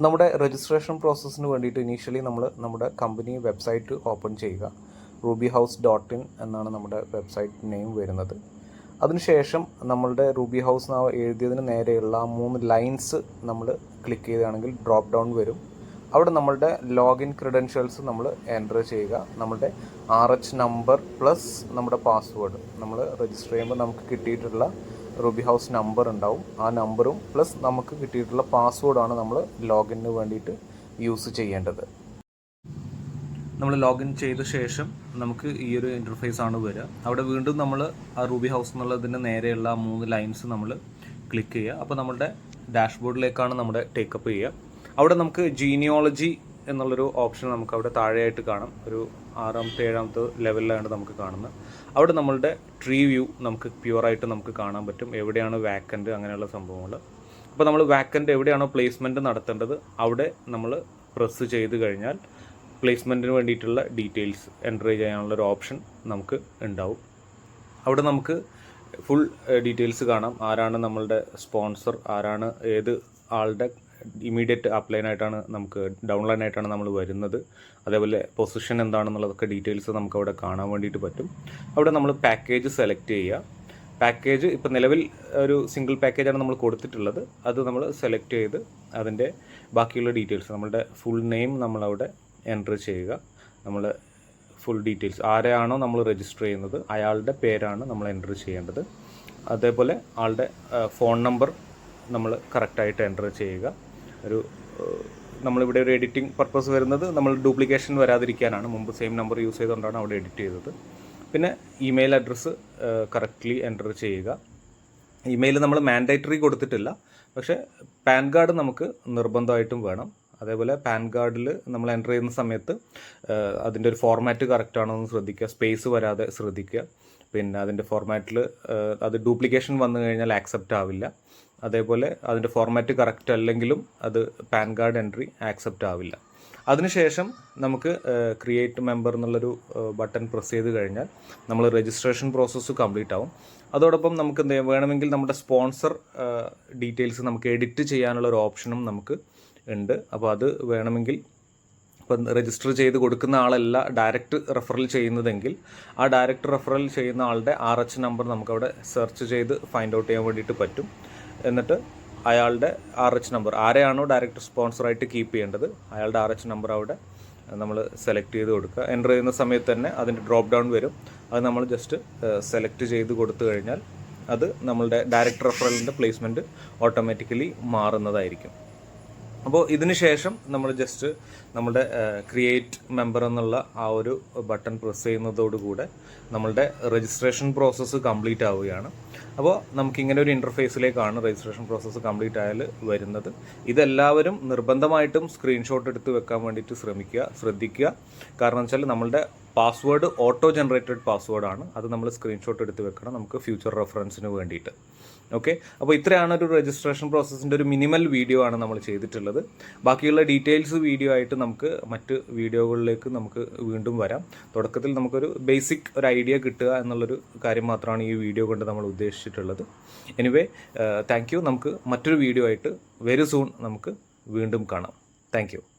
നമ്മുടെ രജിസ്ട്രേഷൻ പ്രോസസ്സിന് വേണ്ടിയിട്ട് ഇനീഷ്യലി നമ്മൾ നമ്മുടെ കമ്പനി വെബ്സൈറ്റ് ഓപ്പൺ ചെയ്യുക. റൂബി ഹൗസ് ഡോട്ട് ഇൻ എന്നാണ് നമ്മുടെ വെബ്സൈറ്റ് നെയിം വരുന്നത്. അതിനുശേഷം നമ്മളുടെ റൂബി ഹൗസ് എന്ന് എഴുതിയതിന് നേരെയുള്ള മൂന്ന് ലൈൻസ് നമ്മൾ ക്ലിക്ക് ചെയ്യുകയാണെങ്കിൽ ഡ്രോപ്പ് ഡൗൺ വരും. അവിടെ നമ്മളുടെ ലോഗിൻ ക്രിഡൻഷ്യൽസ് നമ്മൾ എന്റർ ചെയ്യുക. നമ്മളുടെ ആർ എച്ച് നമ്പർ പ്ലസ് നമ്മുടെ പാസ്വേഡ് നമ്മൾ രജിസ്റ്റർ ചെയ്യുമ്പോൾ നമുക്ക് കിട്ടിയിട്ടുള്ള റൂബി ഹൗസ് നമ്പർ ഉണ്ടാവും. ആ നമ്പറും പ്ലസ് നമുക്ക് കിട്ടിയിട്ടുള്ള പാസ്വേഡാണ് നമ്മൾ ലോഗിന് വേണ്ടിയിട്ട് യൂസ് ചെയ്യേണ്ടത്. നമ്മൾ ലോഗിൻ ചെയ്ത ശേഷം നമുക്ക് ഈ ഒരു ഇന്റർഫേസ് ആണ് വരിക. അവിടെ വീണ്ടും നമ്മൾ ആ റൂബി ഹൗസ് എന്നുള്ളതിന് നേരെയുള്ള മൂന്ന് ലൈൻസ് നമ്മൾ ക്ലിക്ക് ചെയ്യുക. അപ്പോൾ നമ്മുടെ ഡാഷ്ബോർഡിലേക്കാണ് നമ്മുടെ ടേക്കപ്പ് ചെയ്യുക. അവിടെ നമുക്ക് ജീനിയോളജി എന്നുള്ളൊരു ഓപ്ഷൻ നമുക്ക് അവിടെ താഴെയായിട്ട് കാണാം. ഒരു ആറാമത്തെ ഏഴാമത്തെ ലെവലിലാണ് നമുക്ക് കാണുന്നത്. അവിടെ നമ്മളുടെ ട്രീ വ്യൂ നമുക്ക് പ്യുവറായിട്ട് നമുക്ക് കാണാൻ പറ്റും. എവിടെയാണ് വാക്കന്റ് അങ്ങനെയുള്ള സംഭവങ്ങൾ. അപ്പോൾ നമ്മൾ വാക്കന്റ് എവിടെയാണോ പ്ലേസ്മെന്റ് നടത്തേണ്ടത് അവിടെ നമ്മൾ പ്രസ് ചെയ്ത് കഴിഞ്ഞാൽ പ്ലേസ്മെന്റിന് വേണ്ടിയിട്ടുള്ള ഡീറ്റെയിൽസ് എന്റർ ചെയ്യാനുള്ള ഒരു ഓപ്ഷൻ നമുക്ക് ഉണ്ടാവും. അവിടെ നമുക്ക് ഫുൾ ഡീറ്റെയിൽസ് കാണാം. ആരാണ് നമ്മളുടെ സ്പോൺസർ ആരാണ് ഏത് ആളുടെ ഇമീഡിയറ്റ് അപ്ലൈനായിട്ടാണ് നമുക്ക് ഡൗൺലൈനായിട്ടാണ് നമ്മൾ വരുന്നത്. അതേപോലെ പൊസിഷൻ എന്താണെന്നുള്ളതൊക്കെ ഡീറ്റെയിൽസ് നമുക്ക് അവിടെ കാണാൻ വേണ്ടിയിട്ട് പറ്റും. അവിടെ നമ്മൾ പാക്കേജ് സെലക്ട് ചെയ്യുക. പാക്കേജ് ഇപ്പോൾ നിലവിൽ ഒരു സിംഗിൾ പാക്കേജാണ് നമ്മൾ കൊടുത്തിട്ടുള്ളത്. അത് നമ്മൾ സെലക്ട് ചെയ്ത് അതിന്റെ ബാക്കിയുള്ള ഡീറ്റെയിൽസ് നമ്മളുടെ ഫുൾ നെയിം നമ്മളവിടെ എന്റർ ചെയ്യുക. നമ്മൾ ഫുൾ ഡീറ്റെയിൽസ് ആരെയാണോ നമ്മൾ രജിസ്റ്റർ ചെയ്യുന്നത് അയാളുടെ പേരാണ് നമ്മൾ എന്റർ ചെയ്യേണ്ടത്. അതേപോലെ ആളുടെ ഫോൺ നമ്പർ നമ്മൾ കറക്റ്റായിട്ട് എന്റർ ചെയ്യുക. ഒരു നമ്മളിവിടെ ഒരു എഡിറ്റിംഗ് പർപ്പസ് വരുന്നത് നമ്മൾ ഡ്യൂപ്ലിക്കേഷൻ വരാതിരിക്കാനാണ്. മുമ്പ് സെയിം നമ്പർ യൂസ് ചെയ്തുകൊണ്ടാണ് അവിടെ എഡിറ്റ് ചെയ്തത്. പിന്നെ ഇമെയിൽ അഡ്രസ്സ് കറക്റ്റ്ലി എന്റർ ചെയ്യുക. ഇമെയിൽ നമ്മൾ മാൻഡേറ്ററി കൊടുത്തിട്ടില്ല. പക്ഷേ പാൻ കാർഡ് നമുക്ക് നിർബന്ധമായിട്ടും വേണം. അതേപോലെ പാൻ കാർഡിൽ നമ്മൾ എന്റർ ചെയ്യുന്ന സമയത്ത് അതിന്റെ ഒരു ഫോർമാറ്റ് കറക്റ്റ് ആണോ എന്ന് ശ്രദ്ധിക്കുക സ്പേസ് വരാതെ ശ്രദ്ധിക്കുക. പിന്നെ അതിന്റെ ഫോർമാറ്റിൽ അത് ഡ്യൂപ്ലിക്കേഷൻ വന്നു കഴിഞ്ഞാൽ ആക്സെപ്റ്റ് ആവില്ല. അതേപോലെ അതിന്റെ ഫോർമാറ്റ് കറക്റ്റ് അല്ലെങ്കിലും അത് പാൻ കാർഡ് എൻട്രി ആക്സെപ്റ്റ് ആവില്ല. അതിനുശേഷം നമുക്ക് ക്രിയേറ്റ് മെമ്പർ എന്നുള്ളൊരു ബട്ടൺ പ്രസ് ചെയ്ത് കഴിഞ്ഞാൽ നമ്മൾ രജിസ്ട്രേഷൻ പ്രോസസ്സ് കംപ്ലീറ്റ് ആവും. അതോടൊപ്പം നമുക്ക് വേണമെങ്കിൽ നമ്മുടെ സ്പോൺസർ ഡീറ്റെയിൽസ് നമുക്ക് എഡിറ്റ് ചെയ്യാനുള്ള ഒരു ഓപ്ഷനും നമുക്ക് ഉണ്ട്. അപ്പോൾ അത് വേണമെങ്കിൽ ഇപ്പം രജിസ്റ്റർ ചെയ്ത് കൊടുക്കുന്ന ആളല്ല ഡയറക്റ്റ് റെഫറൽ ചെയ്യുന്നതെങ്കിൽ ആ ഡയറക്റ്റ് റെഫറൽ ചെയ്യുന്ന ആളുടെ ആർ എച്ച് നമ്പർ നമുക്കവിടെ സെർച്ച് ചെയ്ത് ഫൈൻഡ് ഔട്ട് ചെയ്യാൻ വേണ്ടിയിട്ട് പറ്റും. എന്നിട്ട് അയാളുടെ ആർ എച്ച് നമ്പർ ആരെയാണോ ഡയറക്റ്റ് സ്പോൺസറായിട്ട് കീപ്പ് ചെയ്യേണ്ടത് അയാളുടെ ആർ എച്ച് നമ്പർ അവിടെ നമ്മൾ സെലക്ട് ചെയ്ത് കൊടുക്കുക. എന്റർ ചെയ്യുന്ന സമയത്ത് തന്നെ അതിന്റെ ഡ്രോപ്പ് ഡൗൺ വരും. അത് നമ്മൾ ജസ്റ്റ് സെലക്ട് ചെയ്ത് കൊടുത്തു കഴിഞ്ഞാൽ അത് നമ്മളുടെ ഡയറക്റ്റ് റെഫറലിന്റെ പ്ലേസ്മെന്റ് ഓട്ടോമാറ്റിക്കലി മാറുന്നതായിരിക്കും. അപ്പോൾ ഇതിന് ശേഷം നമ്മൾ ജസ്റ്റ് നമ്മുടെ ക്രിയേറ്റ് മെമ്പർ എന്നുള്ള ആ ഒരു ബട്ടൺ പ്രസ് ചെയ്യുന്നതോടുകൂടെ നമ്മളുടെ രജിസ്ട്രേഷൻ പ്രോസസ്സ് കംപ്ലീറ്റ് ആവുകയാണ്. അപ്പോൾ നമുക്കിങ്ങനെ ഒരു ഇന്റർഫേസിലേക്കാണ് രജിസ്ട്രേഷൻ പ്രോസസ്സ് കംപ്ലീറ്റ് ആയാൽ വരുന്നത്. ഇതെല്ലാവരും നിർബന്ധമായിട്ടും സ്ക്രീൻഷോട്ട് എടുത്ത് വെക്കാൻ വേണ്ടിയിട്ട് ശ്രമിക്കുക ശ്രദ്ധിക്കുക. കാരണം വെച്ചാൽ നമ്മളുടെ പാസ്വേഡ് ഓട്ടോ ജനറേറ്റഡ് പാസ്വേഡാണ് അത് നമ്മൾ സ്ക്രീൻഷോട്ട് എടുത്ത് വെക്കണം നമുക്ക് ഫ്യൂച്ചർ റെഫറൻസിന് വേണ്ടിയിട്ട്. ഓക്കെ അപ്പോൾ ഇത്രയാണ് ഒരു രജിസ്ട്രേഷൻ പ്രോസസ്സിന്റെ ഒരു മിനിമൽ വീഡിയോ ആണ് നമ്മൾ ചെയ്തിട്ടുള്ളത്. ബാക്കിയുള്ള ഡീറ്റെയിൽസ് വീഡിയോ ആയിട്ട് നമുക്ക് മറ്റ് വീഡിയോകളിലേക്ക് നമുക്ക് വീണ്ടും വരാം. തുടക്കത്തിൽ നമുക്കൊരു ബേസിക് ഒരു ഐഡിയ കിട്ടുക എന്നുള്ളൊരു കാര്യം മാത്രമാണ് ഈ വീഡിയോ കൊണ്ട് നമ്മൾ ഉദ്ദേശിച്ചിട്ടുള്ളത്. എനിവേ താങ്ക് നമുക്ക് മറ്റൊരു വീഡിയോ ആയിട്ട് വെരി സൂൺ നമുക്ക് വീണ്ടും കാണാം. താങ്ക്